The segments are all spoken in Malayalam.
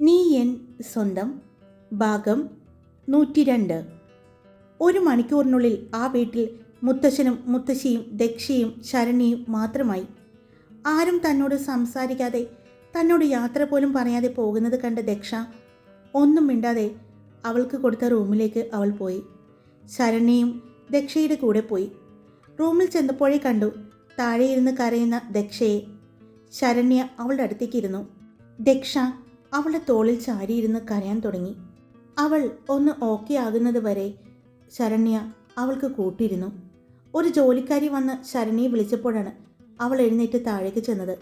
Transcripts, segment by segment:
നീ എൻ സ്വന്തം ഭാഗം നൂറ്റി രണ്ട് ഒരു മണിക്കൂറിനുള്ളിൽ ആ വീട്ടിൽ മുത്തശ്ശനും മുത്തശ്ശിയും ദക്ഷിയും ശരണിയും മാത്രമായി. ആരും തന്നോട് സംസാരിക്കാതെ തന്നോട് യാത്ര പോലും പറയാതെ പോകുന്നത് കണ്ട ദക്ഷ ഒന്നും മിണ്ടാതെ അവൾക്ക് കൊടുത്ത റൂമിലേക്ക് അവൾ പോയി. ശരണിയും ദക്ഷയുടെ കൂടെ പോയി. റൂമിൽ ചെന്നപ്പോഴേ കണ്ടു താഴെ ഇരുന്ന് കരയുന്ന ദക്ഷയെ. ശരണ്യ അവളുടെ അടുത്തേക്ക് ഇരുന്നു. ദക്ഷ അവളുടെ തോളിൽ ചാരിയിരുന്ന് കരയാൻ തുടങ്ങി. അവൾ ഒന്ന് ഓക്കെ ആകുന്നത് വരെ ശരണ്യ അവൾക്ക് കൂട്ടിയിരുന്നു ഒരു ജോലിക്കാരി വന്ന് ശരണ്യെ വിളിച്ചപ്പോഴാണ് അവൾ എഴുന്നേറ്റ് താഴേക്ക് ചെന്നത്.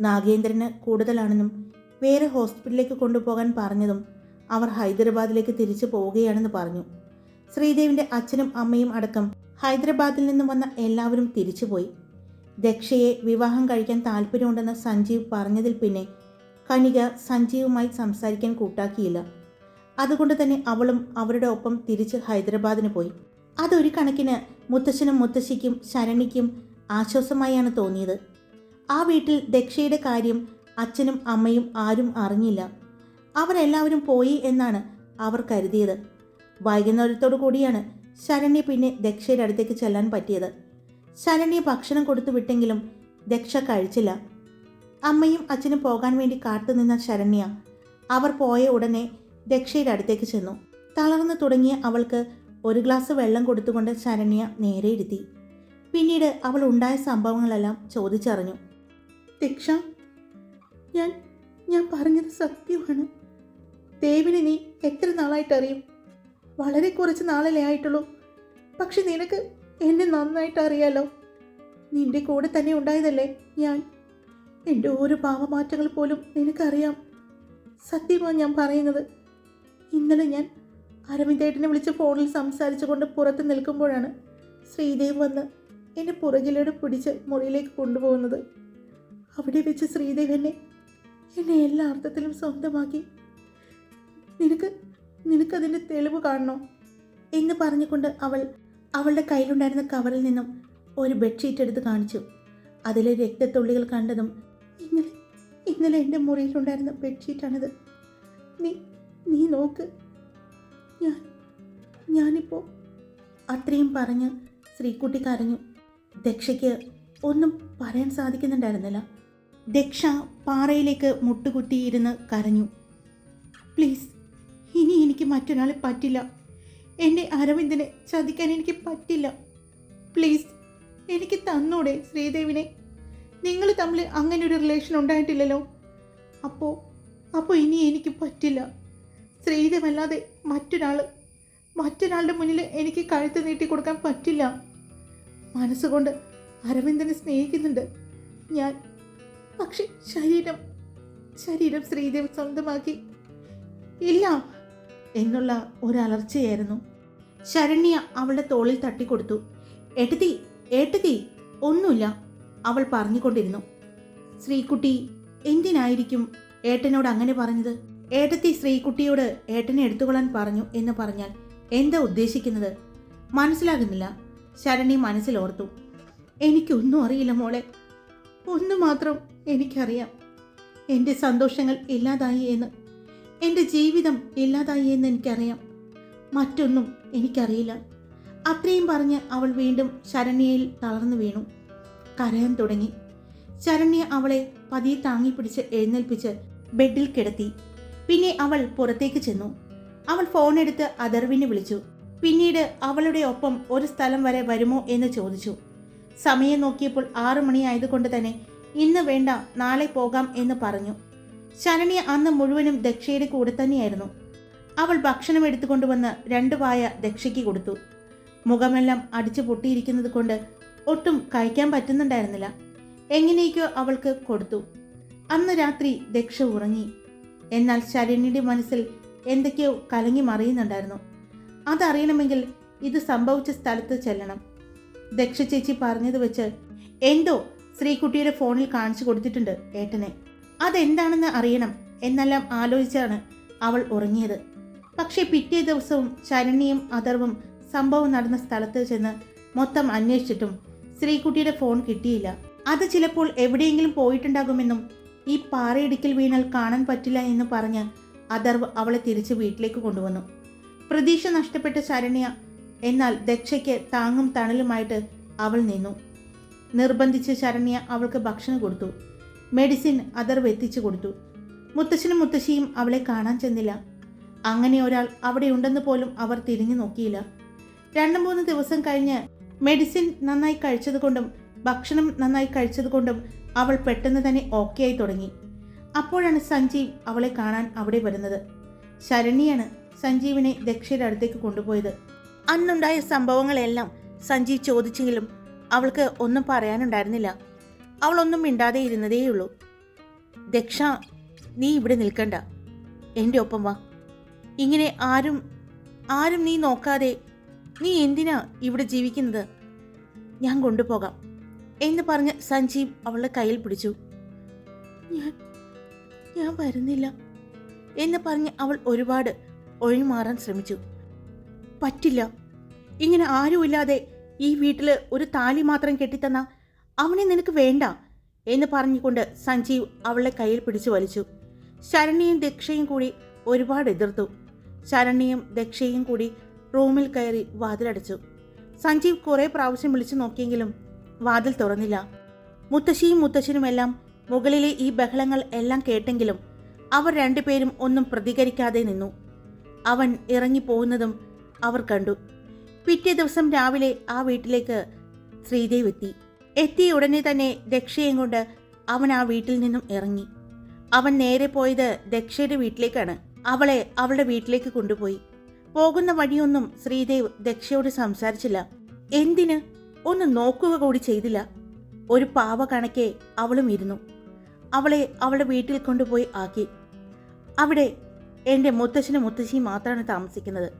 നാഗേന്ദ്രന് കൂടുതലാണെന്നും വേറെ ഹോസ്പിറ്റലിലേക്ക് കൊണ്ടുപോകാൻ പറഞ്ഞതും അവർ ഹൈദരാബാദിലേക്ക് തിരിച്ചു പോവുകയാണെന്ന് പറഞ്ഞു. ശ്രീദേവിന്റെ അച്ഛനും അമ്മയും അടക്കം ഹൈദരാബാദിൽ നിന്നും വന്ന എല്ലാവരും തിരിച്ചുപോയി. ദക്ഷയെ വിവാഹം കഴിക്കാൻ താല്പര്യമുണ്ടെന്ന് സഞ്ജീവ് പറഞ്ഞതിൽ പിന്നെ കനിക സഞ്ജീവുമായി സംസാരിക്കാൻ കൂട്ടാക്കിയില്ല. അതുകൊണ്ട് തന്നെ അവളും അവരുടെ ഒപ്പം തിരിച്ച് ഹൈദരാബാദിന് പോയി. അതൊരു കണക്കിന് മുത്തശ്ശനും മുത്തശ്ശിക്കും ശരണിക്കും ആശ്വാസമായാണ് തോന്നിയത്. ആ വീട്ടിൽ ദക്ഷയുടെ കാര്യം അച്ഛനും അമ്മയും ആരും അറിഞ്ഞില്ല. അവരെല്ലാവരും പോയി എന്നാണ് അവർ കരുതിയത്. വൈകുന്നേരത്തോടു കൂടിയാണ് ശരണ്യ പിന്നെ ദക്ഷയുടെ അടുത്തേക്ക് ചെല്ലാൻ പറ്റിയത്. ശരണ്യ ഭക്ഷണം കൊടുത്തു വിട്ടെങ്കിലും ദക്ഷ കഴിച്ചില്ല. അമ്മയും അച്ഛനും പോകാൻ വേണ്ടി കാത്തുനിന്ന ശരണ്യ അവർ പോയ ഉടനെ ദക്ഷയുടെ അടുത്തേക്ക് ചെന്നു. തളർന്നു തുടങ്ങിയ അവൾക്ക് ഒരു ഗ്ലാസ് വെള്ളം കൊടുത്തുകൊണ്ട് ശരണ്യ നേരെ ഇരുത്തി. പിന്നീട് അവൾ ഉണ്ടായ സംഭവങ്ങളെല്ലാം ചോദിച്ചറിഞ്ഞു. ദക്ഷ ഞാൻ ഞാൻ പറഞ്ഞത് സത്യമാണ്. ദേവിനെ നീ എത്ര നാളായിട്ട് അറിയും വളരെ കുറച്ച് നാളല്ലേ ആയിട്ടുള്ളൂ. പക്ഷെ നിനക്ക് എന്നെ നന്നായിട്ട് അറിയാലോ നിന്റെ കൂടെ തന്നെ ഉണ്ടായതല്ലേ ഞാൻ? എന്റെ ഓരോ ഭാവമാറ്റങ്ങൾ പോലും നിനക്കറിയാം. സത്യമാണ് ഞാൻ പറയുന്നത്. ഇന്നലെ ഞാൻ അരവിന്ദേട്ടനെ വിളിച്ച് ഫോണിൽ സംസാരിച്ചു കൊണ്ട് പുറത്ത് നിൽക്കുമ്പോഴാണ് ശ്രീദേവ് വന്ന് എന്നെ പുറകിലൂടെ പിടിച്ച് മുറിയിലേക്ക് കൊണ്ടുപോകുന്നത്. അവിടെ വെച്ച് ശ്രീദേവ് എന്നെ എന്നെ എല്ലാ അർത്ഥത്തിലും സ്വന്തമാക്കി. നിനക്ക് നിനക്കതിന്റെ തെളിവ് കാണണോ? എന്ന് പറഞ്ഞുകൊണ്ട് അവൾ അവളുടെ കയ്യിലുണ്ടായിരുന്ന കവറിൽ നിന്നും ഒരു ബെഡ്ഷീറ്റ് എടുത്ത് കാണിച്ചു. അതിലെ രക്തത്തുള്ളികൾ കണ്ടതും ഇന്നലെ ഇന്നലെ എന്റെ മുറിയിലുണ്ടായിരുന്ന ബെഡ്ഷീറ്റാണിത്. നീ നീ നോക്ക്. ഞാൻ ഞാനിപ്പോൾ അത്രയും പറഞ്ഞ് ശ്രീക്കുട്ടി കരഞ്ഞു. ദക്ഷയ്ക്ക് ഒന്നും പറയാൻ സാധിക്കുന്നുണ്ടായിരുന്നില്ല. ദക്ഷ പാറയിലേക്ക് മുട്ടുകുത്തിയിരുന്ന് കരഞ്ഞു. പ്ലീസ് ഇനി എനിക്ക് മറ്റൊരാളെ പറ്റില്ല. എന്റെ അരവിന്ദനെ ചതിക്കാൻ എനിക്ക് പറ്റില്ല. പ്ലീസ് എനിക്ക് തന്നൂടെ ശ്രീദേവിനെ നിങ്ങൾ തമ്മിൽ അങ്ങനെ ഒരു റിലേഷൻ ഉണ്ടായിട്ടില്ലല്ലോ. അപ്പോൾ അപ്പോൾ ഇനി എനിക്ക് പറ്റില്ല. ശ്രീധമല്ലാതെ മറ്റൊരാൾ മറ്റൊരാളുടെ മുന്നിൽ എനിക്ക് കഴുത്ത് നീട്ടി കൊടുക്കാൻ പറ്റില്ല. മനസ്സുകൊണ്ട് അരവിന്ദനെ സ്നേഹിക്കുന്നുണ്ട് ഞാൻ. പക്ഷെ ശരീരം ശരീരം ശ്രീദേവ് സ്വന്തമാക്കി. ഇല്ല എന്നുള്ള ഒരലർച്ചയായിരുന്നു. ശരണ്യ അവളുടെ തോളിൽ തട്ടിക്കൊടുത്തു. എട്ടതി എട്ടതി ഒന്നുമില്ല. അവൾ പറഞ്ഞുകൊണ്ടിരുന്നു. ശ്രീകുട്ടി എന്തിനായിരിക്കും ഏട്ടനോട് അങ്ങനെ പറഞ്ഞത്? ഏട്ടത്തി ശ്രീകുട്ടിയോട് ഏട്ടനെ എടുത്തുകൊള്ളാൻ പറഞ്ഞു എന്ന് പറഞ്ഞാൽ എന്താ ഉദ്ദേശിക്കുന്നത്? മനസ്സിലാകുന്നില്ല. ശരണി മനസ്സിലോർത്തു എനിക്കൊന്നും അറിയില്ല മോളെ. ഒന്ന് മാത്രം എനിക്കറിയാം. എന്റെ സന്തോഷങ്ങൾ ഇല്ലാതായി എന്ന്. എന്റെ ജീവിതം ഇല്ലാതായി എന്ന് എനിക്കറിയാം. മറ്റൊന്നും എനിക്കറിയില്ല. അത്രയും പറഞ്ഞ് അവൾ വീണ്ടും ശരണ്യയിൽ തളർന്നു വീണു. കരയാൻ തുടങ്ങി. ശരണ്യ അവളെ പതിയെ താങ്ങി പിടിച്ച് എഴുന്നേൽപ്പിച്ച് ബെഡിൽ കിടത്തി. പിന്നെ അവൾ പുറത്തേക്ക് ചെന്നു. അവൾ ഫോൺ എടുത്ത് അദർവിനെ വിളിച്ചു. പിന്നീട് അവളുടെ ഒപ്പം ഒരു സ്ഥലം വരെ വരുമോ എന്ന് ചോദിച്ചു. സമയം നോക്കിയപ്പോൾ ആറു മണിയായതുകൊണ്ട് തന്നെ ഇന്ന് വേണ്ട നാളെ പോകാം എന്ന് പറഞ്ഞു. ശരണ്യ അന്ന് മുഴുവനും ദക്ഷയുടെ കൂടെ തന്നെയായിരുന്നു. അവൾ ഭക്ഷണം എടുത്തുകൊണ്ടുവന്ന് രണ്ടു വായ ദക്ഷയ്ക്ക് കൊടുത്തു. മുഖമെല്ലാം അടിച്ചു പൊട്ടിയിരിക്കുന്നത് കൊണ്ട് ഒട്ടും കഴിക്കാൻ പറ്റുന്നുണ്ടായിരുന്നില്ല. എങ്ങനെയൊക്കെയോ അവൾക്ക് കൊടുത്തു. അന്ന് രാത്രി ദക്ഷ ഉറങ്ങി. എന്നാൽ ശരണ്യയുടെ മനസ്സിൽ എന്തൊക്കെയോ കലങ്ങി മറിയുന്നുണ്ടായിരുന്നു. അതറിയണമെങ്കിൽ ഇത് സംഭവിച്ച സ്ഥലത്ത് ചെല്ലണം. ദക്ഷ ചേച്ചി പറഞ്ഞത് വെച്ച് എന്തോ ശ്രീകുട്ടിയുടെ ഫോണിൽ കാണിച്ചു കൊടുത്തിട്ടുണ്ട് ഏട്ടനെ. അതെന്താണെന്ന് അറിയണം എന്നെല്ലാം ആലോചിച്ചാണ് അവൾ ഉറങ്ങിയത്. പക്ഷേ പിറ്റേ ദിവസവും ശരണ്യയും അഥർവും സംഭവം നടന്ന സ്ഥലത്ത് ചെന്ന് മൊത്തം അന്വേഷിച്ചിട്ടും ശ്രീകുട്ടിയുടെ ഫോൺ കിട്ടിയില്ല. അത് ചിലപ്പോൾ എവിടെയെങ്കിലും പോയിട്ടുണ്ടാകുമെന്നും ഈ പാറയിടുക്കിൽ വീണാൽ കാണാൻ പറ്റില്ല എന്ന് പറഞ്ഞ് അഥർവ് അവളെ തിരിച്ച് വീട്ടിലേക്ക് കൊണ്ടുവന്നു. പ്രതീക്ഷ നഷ്ടപ്പെട്ട ശരണ്യ എന്നാൽ ദക്ഷയ്ക്ക് താങ്ങും തണലുമായിട്ട് അവൾ നിന്നു. നിർബന്ധിച്ച് ശരണ്യ അവൾക്ക് ഭക്ഷണം കൊടുത്തു. മെഡിസിൻ അഥർവ് എത്തിച്ചു കൊടുത്തു. മുത്തശ്ശനും മുത്തശ്ശിയും അവളെ കാണാൻ ചെന്നില്ല. അങ്ങനെ ഒരാൾ അവിടെ ഉണ്ടെന്ന് പോലും അവർ തിരിഞ്ഞു നോക്കിയില്ല. രണ്ടു മൂന്ന് ദിവസം കഴിഞ്ഞ് മെഡിസിൻ നന്നായി കഴിച്ചതുകൊണ്ടും ഭക്ഷണം നന്നായി കഴിച്ചതുകൊണ്ടും അവൾ പെട്ടെന്ന് തന്നെ ഓക്കെ ആയി തുടങ്ങി. അപ്പോഴാണ് സഞ്ജീവ് അവളെ കാണാൻ അവിടെ വരുന്നത്. ശരണ്യാണ് സഞ്ജീവിനെ ദക്ഷയുടെ അടുത്തേക്ക് കൊണ്ടുപോയത്. അന്നുണ്ടായ സംഭവങ്ങളെല്ലാം സഞ്ജീവ് ചോദിച്ചെങ്കിലും അവൾക്ക് ഒന്നും പറയാനുണ്ടായിരുന്നില്ല. അവളൊന്നും മിണ്ടാതെ ഇരുന്നതേയുള്ളൂ. ദക്ഷ നീ ഇവിടെ നിൽക്കണ്ട. എന്റെ ഒപ്പം വാ. ഇങ്ങനെ ആരും ആരും നീ നോക്കാതെ നീ എന്തിനാ ഇവിടെ ജീവിക്കുന്നത്? ഞാൻ കൊണ്ടുപോകാം. എന്ന് പറഞ്ഞ് സഞ്ജീവ് അവളുടെ കയ്യിൽ പിടിച്ചു. ഞാൻ ഞാൻ വരുന്നില്ല. എന്ന് പറഞ്ഞ് അവൾ ഒരുപാട് ഒഴിമാറാൻ ശ്രമിച്ചു. പറ്റില്ല. ഇങ്ങനെ ആരുമില്ലാതെ ഈ വീട്ടിൽ ഒരു താലി മാത്രം കെട്ടിത്തന്ന അവനെ നിനക്ക് വേണ്ട. എന്ന് പറഞ്ഞുകൊണ്ട് സഞ്ജീവ് അവളുടെ കയ്യിൽ പിടിച്ചു വലിച്ചു. ശരണ്യയും ദക്ഷയും കൂടി ഒരുപാട് എതിർത്തു. ശരണ്യയും ദക്ഷയും കൂടി റൂമിൽ കയറി വാതിലടച്ചു. സഞ്ജീവ് കുറേ പ്രാവശ്യം വിളിച്ചു നോക്കിയെങ്കിലും വാതിൽ തുറന്നില്ല. മുത്തശ്ശിയും മുത്തശ്ശനുമെല്ലാം മുകളിലെ ഈ ബഹളങ്ങൾ എല്ലാം കേട്ടെങ്കിലും അവർ രണ്ടുപേരും ഒന്നും പ്രതികരിക്കാതെ നിന്നു. അവൻ ഇറങ്ങിപ്പോകുന്നതും അവർ കണ്ടു. പിറ്റേ ദിവസം രാവിലെ ആ വീട്ടിലേക്ക് ശ്രീദേവ് എത്തി. എത്തിയ ഉടനെ തന്നെ ദക്ഷയും കൊണ്ട് അവൻ ആ വീട്ടിൽ നിന്നും ഇറങ്ങി. അവൻ നേരെ പോയത് ദക്ഷയുടെ വീട്ടിലേക്കാണ്. അവളെ അവളുടെ വീട്ടിലേക്ക് കൊണ്ടുപോയി. പോകുന്ന വഴിയൊന്നും ശ്രീദേവ് ദക്ഷയോട് സംസാരിച്ചില്ല. എന്തിന്? ഒന്ന് നോക്കുക കൂടി ചെയ്തില്ല. ഒരു പാവ കണക്കെ അവളും ഇരുന്നു. അവളെ അവളുടെ വീട്ടിൽ കൊണ്ടുപോയി ആക്കി. അവിടെ എന്റെ മുത്തശ്ശനും മുത്തശ്ശിയും മാത്രമാണ് താമസിക്കുന്നത്.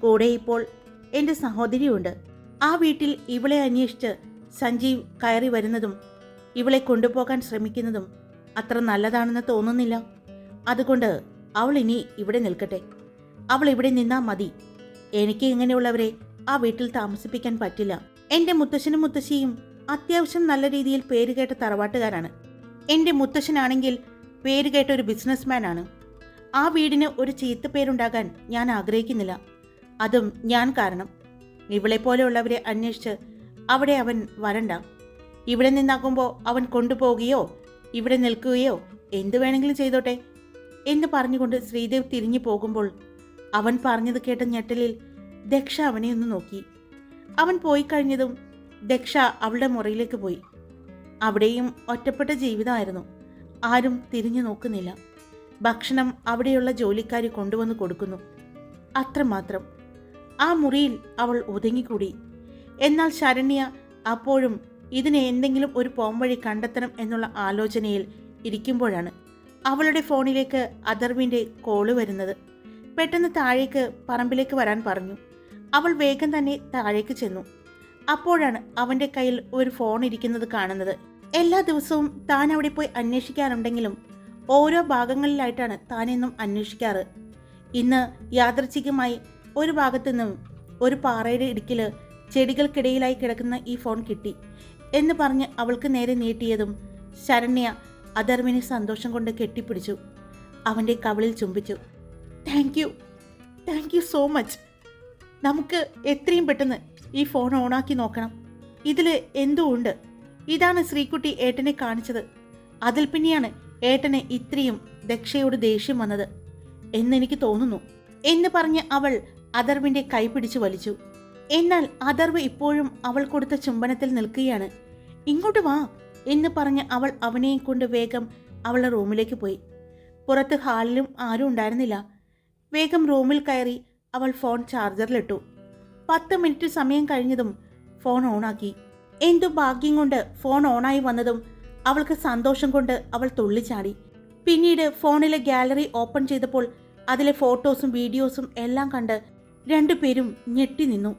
കൂടെ ഇപ്പോൾ എന്റെ സഹോദരിയുണ്ട്. ആ വീട്ടിൽ ഇവളെ അന്വേഷിച്ച് സഞ്ജീവ് കയറി വരുന്നതും ഇവളെ കൊണ്ടുപോകാൻ ശ്രമിക്കുന്നതും അത്ര നല്ലതാണെന്ന് തോന്നുന്നില്ല. അതുകൊണ്ട് അവൾ ഇനി ഇവിടെ നിൽക്കട്ടെ. അവൾ ഇവിടെ നിന്നാ മതി. എനിക്ക് ഇങ്ങനെയുള്ളവരെ ആ വീട്ടിൽ താമസിപ്പിക്കാൻ പറ്റില്ല. എന്റെ മുത്തശ്ശനും മുത്തശ്ശിയും അത്യാവശ്യം നല്ല രീതിയിൽ പേരുകേട്ട തറവാട്ടുകാരാണ്. എന്റെ മുത്തശ്ശനാണെങ്കിൽ പേരുകേട്ട ഒരു ബിസിനസ്മാൻ ആണ് ആ വീടിന് ഒരു ചീത്ത പേരുണ്ടാകാൻ ഞാൻ ആഗ്രഹിക്കുന്നില്ല. അതും ഞാൻ കാരണം. ഇവളെ പോലെയുള്ളവരെ അന്വേഷിച്ച് അവിടെ അവൻ വരണ്ട. ഇവിടെ നിന്നാകുമ്പോൾ അവൻ കൊണ്ടുപോവുകയോ ഇവിടെ നിൽക്കുകയോ എന്തു വേണമെങ്കിലും ചെയ്തോട്ടെ എന്ന് പറഞ്ഞുകൊണ്ട് ശ്രീദേവ് തിരിഞ്ഞു പോകുമ്പോൾ അവൻ പറഞ്ഞത് കേട്ട ഞെട്ടലിൽ ദക്ഷ അവനെ ഒന്ന് നോക്കി. അവൻ പോയി കഴിഞ്ഞതും ദക്ഷ അവളുടെ മുറിയിലേക്ക് പോയി. അവിടെയും ഒറ്റപ്പെട്ട ജീവിതമായിരുന്നു. ആരും തിരിഞ്ഞു നോക്കുന്നില്ല. ഭക്ഷണം അവിടെയുള്ള ജോലിക്കാരി കൊണ്ടുവന്ന് കൊടുക്കുന്നു. അത്രമാത്രം. ആ മുറിയിൽ അവൾ ഒതുങ്ങിക്കൂടി. എന്നാൽ ശരണ്യ അപ്പോഴും ഇതിനെ എന്തെങ്കിലും ഒരു പോംവഴി കണ്ടെത്തണം എന്നുള്ള ആലോചനയിൽ ഇരിക്കുമ്പോഴാണ് അവളുടെ ഫോണിലേക്ക് അഥർവിന്റെ കോൾ വരുന്നത്. പെട്ടെന്ന് താഴേക്ക് പറമ്പിലേക്ക് വരാൻ പറഞ്ഞു. അവൾ വേഗം തന്നെ താഴേക്ക് ചെന്നു. അപ്പോഴാണ് അവന്റെ കയ്യിൽ ഒരു ഫോൺ ഇരിക്കുന്നത് കാണുന്നത്. എല്ലാ ദിവസവും താൻ അവിടെ പോയി അന്വേഷിക്കാറുണ്ടെങ്കിലും ഓരോ ഭാഗങ്ങളിലായിട്ടാണ് താനെന്നും അന്വേഷിക്കാറ്. ഇന്ന് യാദർച്ഛികമായി ഒരു ഭാഗത്തു നിന്നും ഒരു പാറയുടെ ഇടുക്കിൽ ചെടികൾക്കിടയിലായി കിടക്കുന്ന ഈ ഫോൺ കിട്ടി എന്ന് പറഞ്ഞ് അവൾക്ക് നേരെ നീട്ടിയതും ശരണ്യ അധർവിനെ സന്തോഷം കൊണ്ട് കെട്ടിപ്പിടിച്ചു. അവന്റെ കവിളിൽ ചുംബിച്ചു. Thank you thank you so much നമുക്ക് എത്രയും പെട്ടെന്ന് ഈ ഫോൺ ഓണാക്കി നോക്കണം. ഇതിൽ എന്തോ ഉണ്ട്. ഇതാണ് ശ്രീകുട്ടി ഏട്ടനെ കാണിച്ചത്. അതിൽ പിന്നെയാണ് ഏട്ടനെ ഇത്രയും ദക്ഷയോട് ദേഷ്യം വന്നത്. എന്നെനിക്ക് തോന്നുന്നു. എന്ന് പറഞ്ഞ് അവൾ അഥർവിന്റെ കൈ പിടിച്ചു വലിച്ചു. എന്നാൽ അഥർവ് ഇപ്പോഴും അവൾ കൊടുത്ത ചുംബനത്തിൽ നിൽക്കുകയാണ്. ഇങ്ങോട്ട് വാ എന്ന് പറഞ്ഞ് അവൾ അവനെയും കൊണ്ട് വേഗം അവളുടെ റൂമിലേക്ക് പോയി. പുറത്ത് ഹാളിലും ആരും ഉണ്ടായിരുന്നില്ല. വേഗം റൂമിൽ കയറി അവൾ ഫോൺ ചാർജറിലിട്ടു. പത്ത് മിനിറ്റ് സമയം കഴിഞ്ഞതും ഫോൺ ഓണാക്കി. എന്തു ഭാഗ്യം കൊണ്ട് ഫോൺ ഓണായി വന്നതും അവൾക്ക് സന്തോഷം കൊണ്ട് അവൾ തുള്ളിച്ചാടി. പിന്നീട് ഫോണിലെ ഗാലറി ഓപ്പൺ ചെയ്തപ്പോൾ അതിലെ ഫോട്ടോസും വീഡിയോസും എല്ലാം കണ്ട് രണ്ടുപേരും ഞെട്ടി നിന്നു.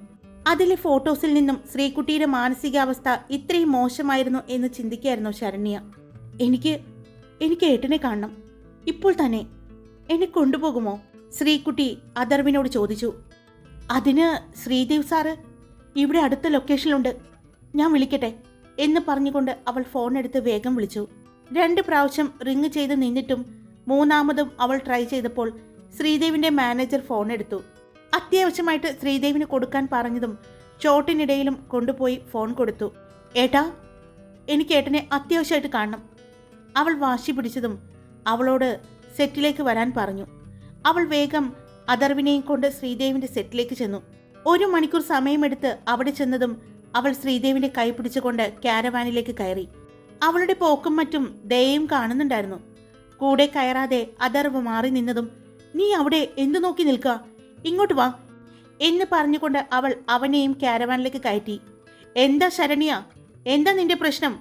അതിലെ ഫോട്ടോസിൽ നിന്നും ശ്രീകുട്ടിയുടെ മാനസികാവസ്ഥ ഇത്രയും മോശമായിരുന്നു എന്ന് ചിന്തിക്കായിരുന്നു ശരണ്യ. എനിക്ക് എനിക്ക് ഏട്ടനെ കാണണം. ഇപ്പോൾ തന്നെ എന്നെ കൊണ്ടുപോകുമോ? ശ്രീകുട്ടി അഥർവിനോട് ചോദിച്ചു അതിന് ശ്രീദേവ് സാറ് ഇവിടെ അടുത്ത ലൊക്കേഷനിലുണ്ട്. ഞാൻ വിളിക്കട്ടെ എന്ന് പറഞ്ഞുകൊണ്ട് അവൾ ഫോൺ എടുത്ത് വേഗം വിളിച്ചു. രണ്ട് പ്രാവശ്യം റിങ് ചെയ്ത് നിന്നിട്ടും മൂന്നാമതും അവൾ ട്രൈ ചെയ്തപ്പോൾ ശ്രീദേവിന്റെ മാനേജർ ഫോൺ എടുത്തു. അത്യാവശ്യമായിട്ട് ശ്രീദേവിന് കൊടുക്കാൻ പറഞ്ഞതും ചോട്ടിനിടയിലും കൊണ്ടുപോയി ഫോൺ കൊടുത്തു. ഏട്ടാ എനിക്ക് ഏട്ടനെ അത്യാവശ്യമായിട്ട് കാണണം അവൾ വാശി പിടിച്ചതും അവളോട് സെറ്റിലേക്ക് വരാൻ പറഞ്ഞു. അവൾ വേഗം അദർവിനെയും കൊണ്ട് ശ്രീദേവിന്റെ സെറ്റിലേക്ക് ചെന്നു. ഒരു മണിക്കൂർ സമയമെടുത്ത് അവിടെ ചെന്നതും അവൾ ശ്രീദേവിന്റെ കൈ പിടിച്ചുകൊണ്ട് ക്യാരവാനിലേക്ക് കയറി. അവളുടെ പോക്കും മറ്റും ദയയും കാണുന്നുണ്ടായിരുന്നു. കൂടെ കയറാതെ അദർവ് മാറി നിന്നതും നീ അവിടെ എന്തു നോക്കി നിൽക്കുക ഇങ്ങോട്ട് വാ എന്ന് പറഞ്ഞുകൊണ്ട് അവൾ അവനെയും ക്യാരവാനിലേക്ക് കയറ്റി. എന്താ ശരണ്യ? എന്താ നിന്റെ പ്രശ്നം?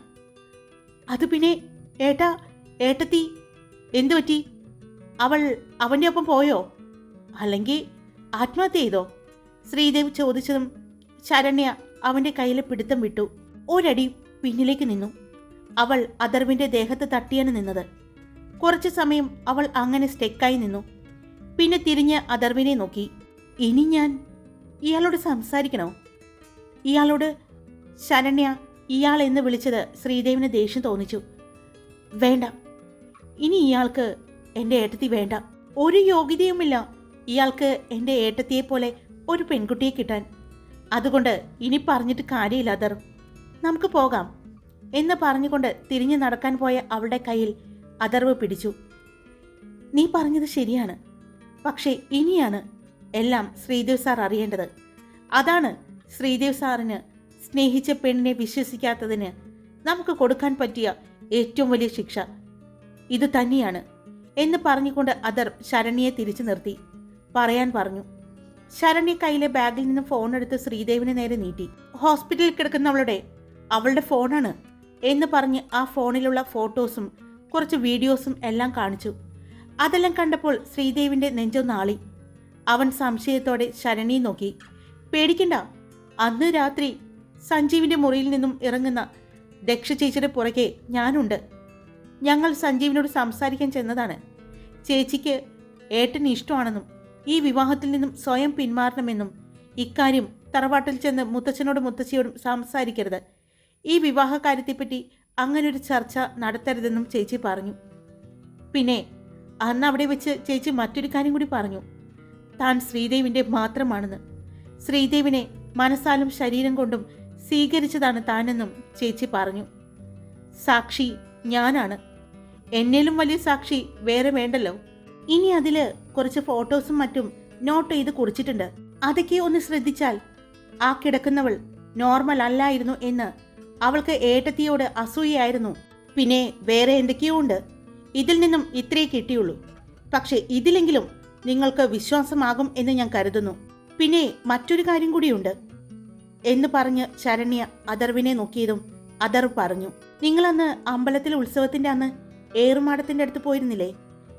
അത് പിന്നെ ഏട്ടാ ഏട്ടത്തി എന്തു പറ്റി അവൾ അവന്റെ ഒപ്പം പോയോ? അല്ലെങ്കിൽ ആത്മഹത്യ ചെയ്തോ? ശ്രീദേവ് ചോദിച്ചതും ശരണ്യ അവന്റെ കയ്യിലെ പിടുത്തം വിട്ടു. ഒരടി പിന്നിലേക്ക് നിന്നു. അവൾ അദർവിന്റെ ദേഹത്ത് തട്ടിയാണ് നിന്നത്. കുറച്ചു സമയം അവൾ അങ്ങനെ സ്റ്റെക്കായി നിന്നു. പിന്നെ തിരിഞ്ഞ് അദർവിനെ നോക്കി. ഇനി ഞാൻ ഇയാളോട് സംസാരിക്കണോ? ഇയാളോട് ശരണ്യ ഇയാൾ എന്ന് വിളിച്ചത് ശ്രീദേവിന് ദേഷ്യം തോന്നിച്ചു. വേണ്ട ഇനി ഇയാൾക്ക് എന്റെ ഏട്ടത്തി വേണ്ട. ഒരു യോഗ്യതയുമില്ല. ഇയാൾക്ക് എന്റെ ഏട്ടത്തിയെ പോലെ ഒരു പെൺകുട്ടിയെ കിട്ടാൻ. അതുകൊണ്ട് ഇനി പറഞ്ഞിട്ട് കാര്യമില്ല അതർ നമുക്ക് പോകാം. എന്ന് പറഞ്ഞുകൊണ്ട് തിരിഞ്ഞു നടക്കാൻ പോയ അവളുടെ കയ്യിൽ അതർവ് പിടിച്ചു. നീ പറഞ്ഞത് ശരിയാണ്. പക്ഷേ ഇനിയാണ് എല്ലാം ശ്രീദേവ് സാർ അറിയേണ്ടത്. അതാണ് ശ്രീദേവ് സാറിന് സ്നേഹിച്ച പെണ്ണിനെ വിശ്വസിക്കാത്തതിന് നമുക്ക് കൊടുക്കാൻ പറ്റിയ ഏറ്റവും വലിയ ശിക്ഷ. ഇത് തന്നെയാണ്. എന്ന് പറഞ്ഞുകൊണ്ട് അദർ ശരണ്യെ തിരിച്ചു നിർത്തി. പറയാൻ പറഞ്ഞു. ശരണ്യ കയ്യിലെ ബാഗിൽ നിന്ന് ഫോൺ എടുത്ത് ശ്രീദേവിന് നേരെ നീട്ടി. ഹോസ്പിറ്റലിൽ കിടക്കുന്നവളുടെ അവളുടെ ഫോണാണ് എന്ന് പറഞ്ഞ് ആ ഫോണിലുള്ള ഫോട്ടോസും കുറച്ച് വീഡിയോസും എല്ലാം കാണിച്ചു. അതെല്ലാം കണ്ടപ്പോൾ ശ്രീദേവിന്റെ നെഞ്ചൊന്നാളി അവൻ സംശയത്തോടെ ശരണിയെ നോക്കി. പേടിക്കണ്ട. അന്ന് രാത്രി സഞ്ജീവിന്റെ മുറിയിൽ നിന്നും ഇറങ്ങുന്ന ദക്ഷ ചേച്ചിയുടെ പുറകെ ഞാനുണ്ട്. ഞങ്ങൾ സഞ്ജീവിനോട് സംസാരിക്കാൻ ചെന്നതാണ്. ചേച്ചിക്ക് ഏട്ടന് ഇഷ്ടമാണെന്നും ഈ വിവാഹത്തിൽ നിന്നും സ്വയം പിന്മാറണമെന്നും ഇക്കാര്യം തറവാട്ടിൽ ചെന്ന് മുത്തച്ഛനോടും മുത്തശ്ശിയോടും സംസാരിക്കരുത്. ഈ വിവാഹ കാര്യത്തെപ്പറ്റി അങ്ങനൊരു ചർച്ച നടത്തരുതെന്നും ചേച്ചി പറഞ്ഞു. പിന്നെ അന്ന് അവിടെ വെച്ച് ചേച്ചി മറ്റൊരു കാര്യം കൂടി പറഞ്ഞു. താൻ ശ്രീദേവിന്റെ മാത്രമാണെന്ന്. ശ്രീദേവിനെ മനസ്സാലും ശരീരം കൊണ്ടും സ്വീകരിച്ചതാണ് താനെന്നും ചേച്ചി പറഞ്ഞു. സാക്ഷി ഞാനാണ്. എന്നേലും വലിയ സാക്ഷി വേറെ വേണ്ടല്ലോ. ഇനി അതിൽ കുറച്ച് ഫോട്ടോസും മറ്റും നോട്ട് ചെയ്ത് കുറിച്ചിട്ടുണ്ട്. അതൊക്കെ ഒന്ന് ശ്രദ്ധിച്ചാൽ ആ കിടക്കുന്നവൾ നോർമൽ അല്ലായിരുന്നു എന്ന് അവൾക്ക് ഏട്ടത്തിയോട് അസൂയയായിരുന്നു. പിന്നെ വേറെ എന്തൊക്കെയോ ഉണ്ട്. ഇതിൽ നിന്നും ഇത്രേ കിട്ടിയുള്ളൂ. പക്ഷെ ഇതിലെങ്കിലും നിങ്ങൾക്ക് വിശ്വാസമാകും എന്ന് ഞാൻ കരുതുന്നു. പിന്നെ മറ്റൊരു കാര്യം കൂടിയുണ്ട്. എന്ന് പറഞ്ഞ് ശരണ്യ അദർവിനെ നോക്കിയതും അദർ പറഞ്ഞു. നിങ്ങളന്ന് അമ്പലത്തിലെ ഉത്സവത്തിന്റെ അന്ന് ഏറുമാടത്തിന്റെ അടുത്ത് പോയിരുന്നില്ലേ?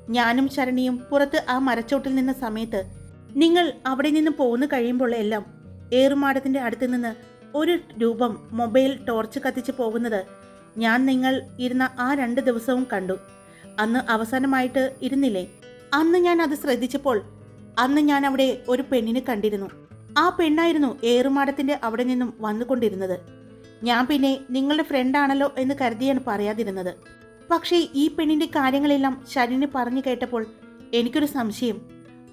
ഞാനും ശരണിയും പുറത്ത് ആ മരച്ചോട്ടിൽ നിന്ന സമയത്ത് നിങ്ങൾ അവിടെ നിന്ന് പോന്നു കഴിയുമ്പോൾ എല്ലാം ഏറുമാടത്തിന്റെ അടുത്ത് നിന്ന് ഒരു രൂപം മൊബൈൽ ടോർച്ച് കത്തിച്ച് പോകുന്നത് ഞാൻ നിങ്ങൾ ഇരുന്ന ആ രണ്ട് ദിവസവും കണ്ടു. അന്ന് അവസാനമായിട്ട് ഇരുന്നില്ലേ? അന്ന് ഞാൻ അത് ശ്രദ്ധിച്ചപ്പോൾ അന്ന് ഞാൻ അവിടെ ഒരു പെണ്ണിനെ കണ്ടിരുന്നു. ആ പെണ്ണായിരുന്നു ഏറുമാടത്തിന്റെ അവിടെ നിന്നും വന്നുകൊണ്ടിരുന്നത്. ഞാൻ പിന്നെ നിങ്ങളുടെ ഫ്രണ്ടാണല്ലോ എന്ന് കരുതിയാണ് പറയാതിരുന്നത്. പക്ഷേ ഈ പെണ്ണിന്റെ കാര്യങ്ങളെല്ലാം ശരണ്യ പറഞ്ഞു കേട്ടപ്പോൾ എനിക്കൊരു സംശയം.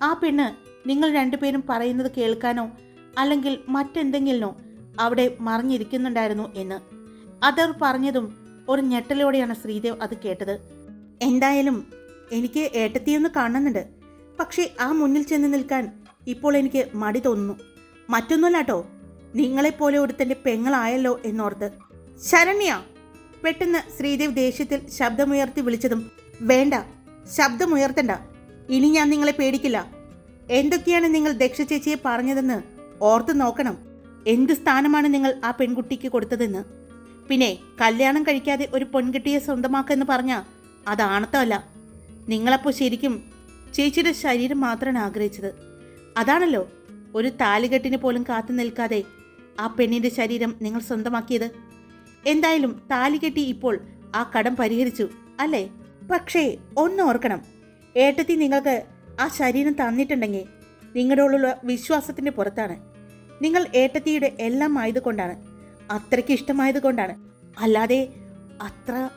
ആ പെണ്ണ് നിങ്ങൾ രണ്ടുപേരും പറയുന്നത് കേൾക്കാനോ അല്ലെങ്കിൽ മറ്റെന്തെങ്കിലിനോ അവിടെ മറിഞ്ഞിരിക്കുന്നുണ്ടായിരുന്നു എന്ന്. അതർ പറഞ്ഞതും ഒരു ഞെട്ടലോടെയാണ് ശ്രീദേവ് അത് കേട്ടത്. എന്തായാലും എനിക്ക് ഏട്ടത്തിയൊന്ന് കാണുന്നുണ്ട് പക്ഷേ ആ മുന്നിൽ ചെന്ന് നിൽക്കാൻ ഇപ്പോൾ എനിക്ക് മടി തോന്നുന്നു. മറ്റൊന്നുമല്ലാട്ടോ നിങ്ങളെപ്പോലെ ഒരുത്തന്റെ പെങ്ങളായല്ലോ എന്നോർത്ത്. ശരണ്യ! പെട്ടെന്ന് ശ്രീദേവ് ദേഷ്യത്തിൽ ശബ്ദമുയർത്തി വിളിച്ചതും വേണ്ട ശബ്ദമുയർത്തണ്ട. ഇനി ഞാൻ നിങ്ങളെ പേടിക്കില്ല. എന്തൊക്കെയാണ് നിങ്ങൾ ദക്ഷ ചേച്ചിയെ പറഞ്ഞതെന്ന് ഓർത്തു നോക്കണം. എന്ത് സ്ഥാനമാണ് നിങ്ങൾ ആ പെൺകുട്ടിക്ക് കൊടുത്തതെന്ന്. പിന്നെ കല്യാണം കഴിക്കാതെ ഒരു പെൺകുട്ടിയെ സ്വന്തമാക്കുമെന്ന് പറഞ്ഞാൽ അത് നിങ്ങളപ്പോൾ ശരിക്കും ചേച്ചിയുടെ ശരീരം മാത്രമാണ് ആഗ്രഹിച്ചത്. അതാണല്ലോ ഒരു താലികെട്ടിന് പോലും കാത്തു നിൽക്കാതെ ആ പെണ്ണിന്റെ ശരീരം നിങ്ങൾ സ്വന്തമാക്കിയത്. എന്തായാലും താലികെട്ടി ഇപ്പോൾ ആ കടം പരിഹരിച്ചു അല്ലേ? പക്ഷേ ഒന്ന് ഓർക്കണം. ഏട്ടത്തി നിങ്ങൾക്ക് ആ ശരീരം തന്നിട്ടുണ്ടെങ്കിൽ നിങ്ങളോടുള്ള വിശ്വാസത്തിന്റെ പുറത്താണ്. നിങ്ങൾ ഏട്ടത്തിയുടെ എല്ലാം ആയതുകൊണ്ടാണ് അത്രയ്ക്ക് ഇഷ്ടമായതുകൊണ്ടാണ്. അല്ലാതെ അത്ര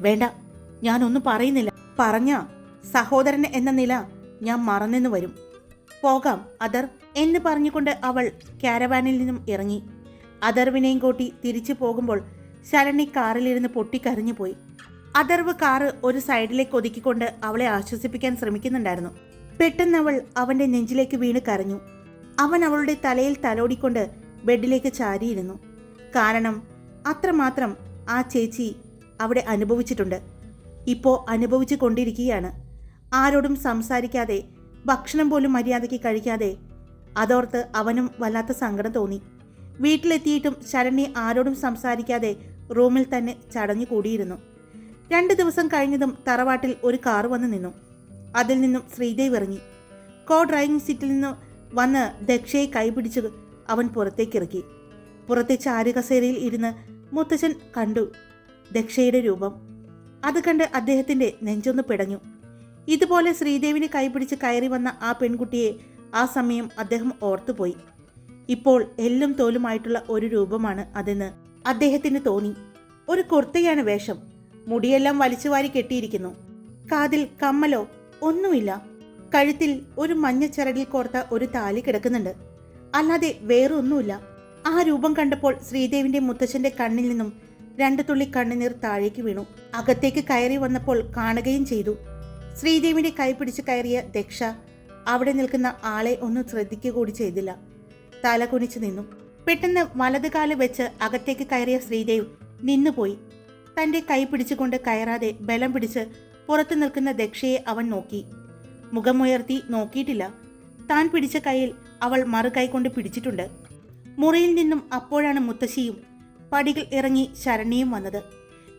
വേണ്ട ഞാനൊന്നും പറയുന്നില്ല. പറഞ്ഞ സഹോദരൻ എന്ന നില ഞാൻ മറന്നെന്ന് വരും. പോകാം അതർ എന്ന് പറഞ്ഞുകൊണ്ട് അവൾ കാരവാനിൽ നിന്നും ഇറങ്ങി. അദർവിനെയും കൂട്ടി തിരിച്ചു പോകുമ്പോൾ ശരണി കാറിലിരുന്ന് പൊട്ടിക്കരഞ്ഞു പോയി അദർവ് കാറ് ഒരു സൈഡിലേക്ക് ഒതുക്കിക്കൊണ്ട് അവളെ ആശ്വസിപ്പിക്കാൻ ശ്രമിക്കുന്നുണ്ടായിരുന്നു. പെട്ടെന്ന് അവൾ അവന്റെ നെഞ്ചിലേക്ക് വീണ് കരഞ്ഞു. അവൻ അവളുടെ തലയിൽ തലോടിക്കൊണ്ട് ബെഡിലേക്ക് ചാരിയിരുന്നു. കാരണം അത്രമാത്രം ആ ചേച്ചി അവിടെ അനുഭവിച്ചിട്ടുണ്ട്. ഇപ്പോൾ അനുഭവിച്ചു കൊണ്ടിരിക്കുകയാണ്. ആരോടും സംസാരിക്കാതെ ഭക്ഷണം പോലും മര്യാദയ്ക്ക് കഴിക്കാതെ അതോർത്ത് അവനും വല്ലാത്ത സങ്കടം തോന്നി. വീട്ടിലെത്തിയിട്ടും ശരണ്യ ആരോടും സംസാരിക്കാതെ റൂമിൽ തന്നെ ചടഞ്ഞു കൂടിയിരുന്നു രണ്ട് ദിവസം കഴിഞ്ഞതും തറവാട്ടിൽ ഒരു കാർ വന്നു നിന്നു. അതിൽ നിന്നും ശ്രീദേവ് ഇറങ്ങി. കോ ഡ്രൈവിംഗ് സീറ്റിൽ നിന്ന് വന്ന് ദക്ഷയെ കൈപിടിച്ച് അവൻ പുറത്തേക്കിറക്കി. പുറത്തെ ചാരുകസേരയിൽ ഇരുന്ന് മുത്തച്ഛൻ കണ്ടു ദക്ഷയുടെ രൂപം. അത് കണ്ട് അദ്ദേഹത്തിന്റെ നെഞ്ചൊന്ന് പിടഞ്ഞു. ഇതുപോലെ ശ്രീദേവിനെ കൈപിടിച്ച് കയറി വന്ന ആ പെൺകുട്ടിയെ ആ സമയം അദ്ദേഹം ഓർത്തുപോയി. ഇപ്പോൾ എല്ലും തോലുമായിട്ടുള്ള ഒരു രൂപമാണ് അതെന്ന് അദ്ദേഹത്തിന് തോന്നി. ഒരു കുർത്തയാണ് വേഷം. മുടിയെല്ലാം വലിച്ചുവാരി കെട്ടിയിരിക്കുന്നു. കാതിൽ കമ്മലോ ഒന്നുമില്ല. കഴുത്തിൽ ഒരു മഞ്ഞ ചരടിൽ കോർത്ത ഒരു താലി കിടക്കുന്നുണ്ട്. അല്ലാതെ വേറൊന്നുമില്ല. ആ രൂപം കണ്ടപ്പോൾ ശ്രീദേവിന്റെ മുത്തച്ഛന്റെ കണ്ണിൽ നിന്നും രണ്ടു തുള്ളി കണ്ണുനീർ താഴേക്ക് വീണു. അകത്തേക്ക് കയറി വന്നപ്പോൾ കാണുകയും ചെയ്തു. ശ്രീദേവിന്റെ കൈ പിടിച്ച് കയറിയ ദക്ഷ അവിടെ നിൽക്കുന്ന ആളെ ഒന്നും ശ്രദ്ധിക്കുക കൂടി ചെയ്തില്ല. തല കുനിച്ചു നിന്നു. പെട്ടെന്ന് വലത് കാൽ വെച്ച് അകത്തേക്ക് കയറിയ ശ്രീദേവ് നിന്നുപോയി. തന്റെ കൈ പിടിച്ചുകൊണ്ട് കയറാതെ ബലം പിടിച്ച് പുറത്തു നിൽക്കുന്ന ദക്ഷയെ അവൻ നോക്കി. മുഖമുയർത്തി നോക്കിയിട്ടില്ല. താൻ പിടിച്ച കൈയിൽ അവൾ മറുകൈ കൊണ്ട് പിടിച്ചിട്ടുണ്ട്. മുറിയിൽ നിന്നും അപ്പോഴാണ് മുത്തശ്ശിയും പടികൾ ഇറങ്ങി ശരണ്യയും വന്നത്.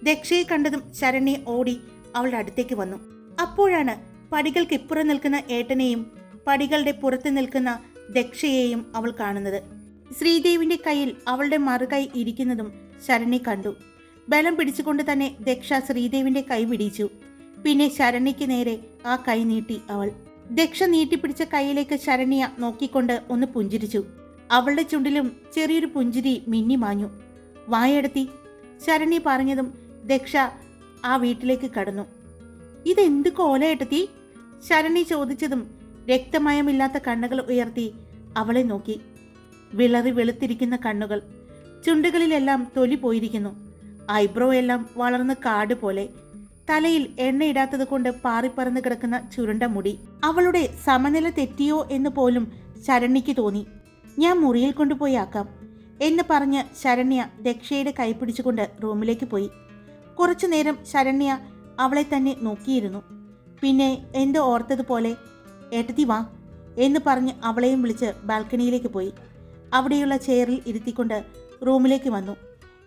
ദക്ഷയെ കണ്ടതും ശരണ്യ ഓടി അവളുടെ അടുത്തേക്ക് വന്നു. അപ്പോഴാണ് പടികൾക്ക് ഇപ്പുറം നിൽക്കുന്ന ഏട്ടനെയും പടികളുടെ പുറത്ത് നിൽക്കുന്ന ദക്ഷയെയും അവൾ കാണുന്നത്. ശ്രീദേവിന്റെ കയ്യിൽ അവളുടെ മറുകൈ ഇരിക്കുന്നതും ശരണ്യ കണ്ടു. ബലം പിടിച്ചുകൊണ്ട് തന്നെ ദക്ഷ ശ്രീദേവിന്റെ കൈ പിടിച്ചു. പിന്നെ ശരണിക്ക് നേരെ ആ കൈ നീട്ടി അവൾ. ദക്ഷ നീട്ടിപ്പിടിച്ച കൈയിലേക്ക് ശരണ്യ നോക്കിക്കൊണ്ട് ഒന്ന് പുഞ്ചിരിച്ചു. അവളുടെ ചുണ്ടിലും ചെറിയൊരു പുഞ്ചിരി മിന്നി മാഞ്ഞു. വായടത്തി ശരണ്യ പറഞ്ഞതും ദക്ഷ ആ വീട്ടിലേക്ക് കടന്നു. ഇതെന്ത് കോലയെട്ടത്തി ശരണി ചോദിച്ചതും രക്തമയമില്ലാത്ത കണ്ണുകൾ ഉയർത്തി അവളെ നോക്കി. വിളറി വെളുത്തിരിക്കുന്ന കണ്ണുകൾ. ചുണ്ടുകളിലെല്ലാം തൊലി പോയിരിക്കുന്നു. ഐബ്രോ എല്ലാം വളർന്ന് കാട് പോലെ. തലയിൽ എണ്ണയിടാത്തത് കൊണ്ട് പാറിപ്പറന്ന് കിടക്കുന്ന ചുരുണ്ട മുടി. അവളുടെ സമനില തെറ്റിയോ എന്ന് പോലും ശരണ്യയ്ക്ക് തോന്നി. ഞാൻ മുറിയിൽ കൊണ്ടുപോയി ആക്കാം എന്ന് പറഞ്ഞ് ശരണ്യ ദക്ഷയുടെ കൈ പിടിച്ചുകൊണ്ട് റൂമിലേക്ക് പോയി. കുറച്ചുനേരം ശരണ്യ അവളെ തന്നെ നോക്കിയിരുന്നു. പിന്നെ എന്തോ ഓർത്തതുപോലെ ഏട്ടത്തി വാ എന്ന് പറഞ്ഞ് അവളെയും വിളിച്ച് ബാൽക്കണിയിലേക്ക് പോയി. അവിടെയുള്ള ചെയറിൽ ഇരുത്തിക്കൊണ്ട് റൂമിലേക്ക് വന്നു.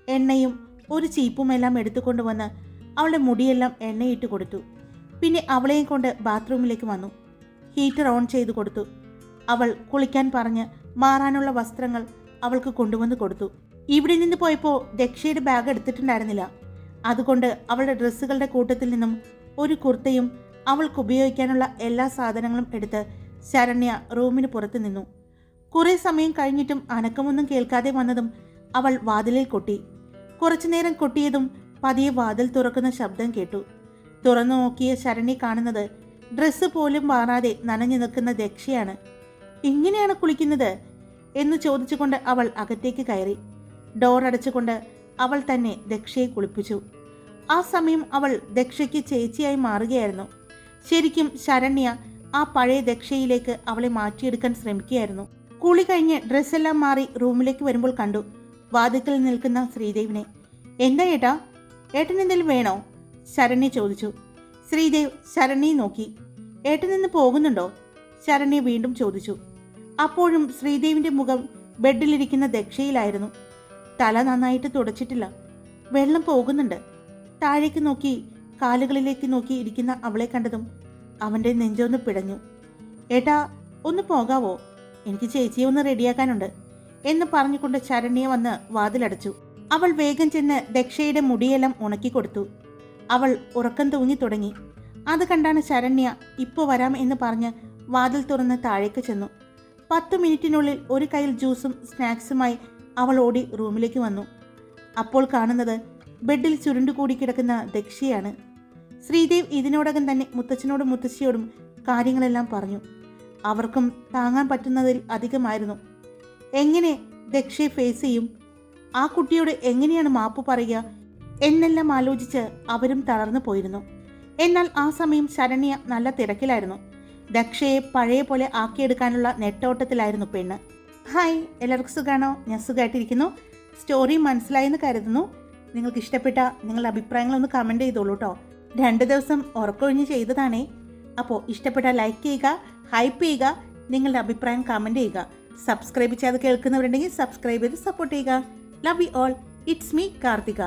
എണ്ണയും ഒരു ചീപ്പുമെല്ലാം എടുത്തുകൊണ്ട് വന്ന് അവളുടെ മുടിയെല്ലാം എണ്ണയിട്ട് കൊടുത്തു. പിന്നെ അവളെയും കൊണ്ട് ബാത്റൂമിലേക്ക് വന്നു. ഹീറ്റർ ഓൺ ചെയ്തു കൊടുത്തു. അവൾ കുളിക്കാൻ പറഞ്ഞ് മാറാനുള്ള വസ്ത്രങ്ങൾ അവൾക്ക് കൊണ്ടുവന്ന് കൊടുത്തു. ഇവിടെ നിന്ന് പോയപ്പോൾ ദക്ഷയുടെ ബാഗ് എടുത്തിട്ടുണ്ടായിരുന്നില്ല. അതുകൊണ്ട് അവളുടെ ഡ്രസ്സുകളുടെ കൂട്ടത്തിൽ നിന്നും ഒരു കുർത്തയും അവൾക്ക് ഉപയോഗിക്കാനുള്ള എല്ലാ സാധനങ്ങളും എടുത്ത് ശരണ്യ റൂമിന് പുറത്തു നിന്നു. കുറേ സമയം കഴിഞ്ഞിട്ടും അനക്കമൊന്നും കേൾക്കാതെ വന്നതും അവൾ വാതിലിൽ കൊട്ടി. കുറച്ചുനേരം കൊട്ടിയതും പതിയെ വാതിൽ തുറക്കുന്ന ശബ്ദം കേട്ടു. തുറന്നു നോക്കിയ ശരണ്യ കാണുന്നത് ഡ്രസ്സ് പോലും മാറാതെ നനഞ്ഞു നിൽക്കുന്ന ദക്ഷയാണ്. ഇങ്ങനെയാണ് കുളിക്കുന്നത്? എന്ന് ചോദിച്ചുകൊണ്ട് അവൾ അകത്തേക്ക് കയറി. ഡോർ അടച്ചുകൊണ്ട് അവൾ തന്നെ ദക്ഷയെ കുളിപ്പിച്ചു. ആ സമയം അവൾ ദക്ഷയ്ക്ക് ചേച്ചിയായി മാറുകയായിരുന്നു. ശരിക്കും ശരണ്യ ആ പഴയ ദക്ഷയിലേക്ക് അവളെ മാറ്റിയെടുക്കാൻ ശ്രമിക്കുകയായിരുന്നു. കുളി കഴിഞ്ഞ് ഡ്രസ്സെല്ലാം മാറി റൂമിലേക്ക് വരുമ്പോൾ കണ്ടു വാതിക്കൽ നിൽക്കുന്ന ശ്രീദേവിനെ. എന്താ ഏട്ടാ? ഏട്ടൻ എന്തെങ്കിലും വേണോ? ശരണ്യ ചോദിച്ചു. ശ്രീദേവ് ശരണ്യെ നോക്കി. ഏട്ടൻ നിന്ന് പോകുന്നുണ്ടോ? ശരണ്യ വീണ്ടും ചോദിച്ചു. അപ്പോഴും ശ്രീദേവിന്റെ മുഖം ബെഡിലിരിക്കുന്ന ദക്ഷയിലായിരുന്നു. തല നന്നായിട്ട് തുടച്ചിട്ടില്ല. വെള്ളം പോകുന്നുണ്ട്. താഴേക്ക് നോക്കി കാലുകളിലേക്ക് നോക്കി ഇരിക്കുന്ന അവളെ കണ്ടതും അവന്റെ നെഞ്ചൊന്ന് പിടഞ്ഞു. ഏട്ടാ ഒന്ന് പോകാവോ? എനിക്ക് ചേച്ചിയെ ഒന്ന് റെഡിയാക്കാനുണ്ട് എന്ന് പറഞ്ഞുകൊണ്ട് ശരണ്യ വന്ന് വാതിലടച്ചു. അവൾ വേഗം ചെന്ന് ദക്ഷയുടെ മുടിയെല്ലാം ഉണക്കി കൊടുത്തു. അവൾ ഉറക്കം തൂങ്ങി തുടങ്ങി. അത് കണ്ടാണ് ശരണ്യ ഇപ്പോൾ വരാം എന്ന് പറഞ്ഞ് വാതിൽ തുറന്ന് താഴേക്ക് ചെന്നു. പത്തു മിനിറ്റിനുള്ളിൽ ഒരു കയ്യിൽ ജ്യൂസും സ്നാക്സുമായി അവൾ ഓടി റൂമിലേക്ക് വന്നു. അപ്പോൾ കാണുന്നത് ബെഡിൽ ചുരുണ്ടുകൂടി കിടക്കുന്ന ദക്ഷയാണ്. ശ്രീദേവ് ഇതിനോടകം തന്നെ മുത്തച്ഛനോടും മുത്തശ്ശിയോടും കാര്യങ്ങളെല്ലാം പറഞ്ഞു. അവർക്കും താങ്ങാൻ പറ്റുന്നതിൽ അധികമായിരുന്നു. എങ്ങനെ ദക്ഷയെ ഫേസ് ചെയ്യും? ആ കുട്ടിയോട് എങ്ങനെയാണ് മാപ്പ് പറയുക? എന്നെല്ലാം ആലോചിച്ച് അവരും തളർന്നു പോയിരുന്നു. എന്നാൽ ആ സമയം ശരണ്യ നല്ല തിരക്കിലായിരുന്നു. ദക്ഷയെ പഴയ പോലെ ആക്കിയെടുക്കാനുള്ള നെട്ടോട്ടത്തിലായിരുന്നു പെണ്ണ്. ഹായ് എല്ലാവർക്കും സുഖാണോ? ഞാൻ സുഖമായിട്ടിരിക്കുന്നു സ്റ്റോറി മനസ്സിലായെന്ന് കരുതുന്നു. നിങ്ങൾക്ക് ഇഷ്ടപ്പെട്ട നിങ്ങളുടെ അഭിപ്രായങ്ങളൊന്ന് കമന്റ് ചെയ്തോളൂ കേട്ടോ രണ്ട് ദിവസം ഉറക്കൊഴിഞ്ഞ് ചെയ്തതാണേ. അപ്പോൾ ഇഷ്ടപ്പെട്ട ലൈക്ക് ചെയ്യുക ഹൈപ്പ് ചെയ്യുക നിങ്ങളുടെ അഭിപ്രായം കമന്റ് ചെയ്യുക. സബ്സ്ക്രൈബ് ചെയ്യാതെ കേൾക്കുന്നവരുണ്ടെങ്കിൽ സബ്സ്ക്രൈബ് ചെയ്ത് സപ്പോർട്ട് ചെയ്യുക. Love you all it's me Karthika.